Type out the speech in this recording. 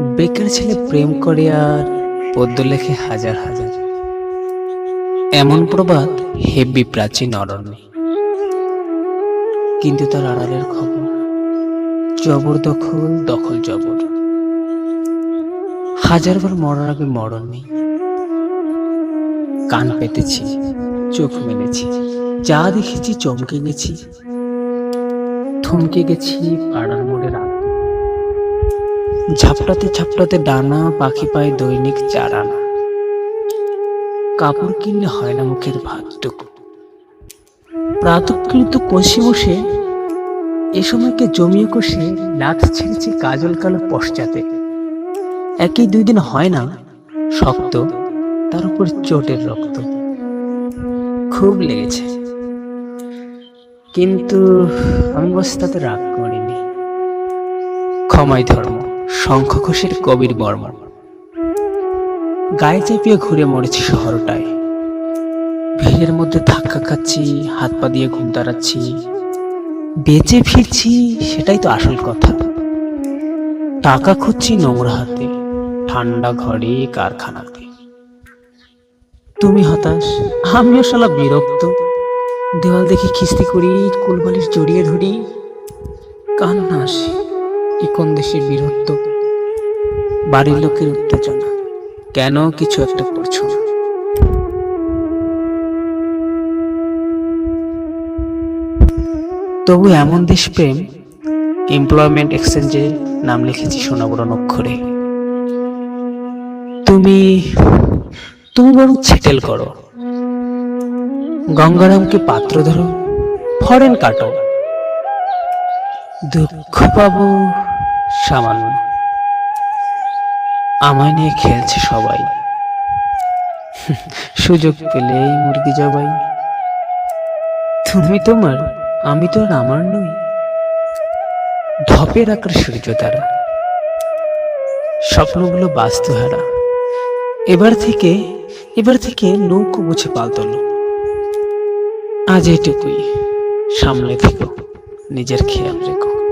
বেকার ছেলে প্রেম করে আর পদ্য লেখে হাজার হাজার। এমন প্রবাদ হেব্বি প্রাচীন অরণ্যে। কিন্তু তার আড়ালের খবর জবরদখল দখল জবর। হাজারবার মরার আগে মরণ নেই। কান পেতেছি, চোখ মেলেছি, যা দেখেছি চমকে গেছি। থমকে গেছি পাড়ার মোড়ে রাত ঝাপটাতে ঝাপটাতে ডানা, পাখি পায় দৈনিক চার আনা। কাপড় কিনলে হয় না মুখের ভাতটুকু প্রাতকৃত কষি বসে, এ সময়কে জমিয়ে কষে লাথ ছেড়েছে কাজল কালো পশ্চাতে। একই দুই দিন হয় না, শক্ত, তার উপর চোটের রক্ত। খুব লেগেছে। কিন্তু আমি বসে তাতে রাগ করিনি। ক্ষমাই ধর্ম। শঙ্খ ঘোষের কবির বর্ম। গায়ে চেপিয়ে ঘুরে মরেছি শহরটায়। ভিড়ের মধ্যে ধাক্কা খাচ্ছি, হাত পা দিয়ে ঘুম দাঁড়াচ্ছি বেঁচে ফিরছি সেটাই তো আসল কথা। টাকা খুঁজছি নোংরা হাতে, ঠান্ডা ঘরে, কারখানাতে। তুমি হতাশ, আমিও শালা বিরক্ত। দেওয়াল দেখে খিস্তি করি, কুলবালিশ জড়িয়ে ধরি। কান্না আসে। এ কোন দেশের বীরত্ব? বাড়ির লোকের উত্তেজনা। কেন কিছু একটা করছ? তবু এমন দেশ প্রেম এমপ্লয়মেন্ট এক্সচেঞ্জে নাম লিখেছি সোনাবড় অক্ষরে। তুমি তুমি বরং ছেটেল করো। গঙ্গারামকে পাত্র ধরো ফরেন কাটো দুঃখ পাবো সামান্য। আমায় নিয়ে খেলছে সবাই। সুযোগ পেলেই মুরগি জবাই। তুমি তোমার, আমি তো আর আমার নই। ঢপের আকার সূর্য তারা। স্বপ্নগুলো বাস্তুহারা। এবার থেকে এবার থেকে নৌকো মুছে পালতলো। আজ এটুকুই। সামনে থেকো, নিজের খেয়াল রেখো।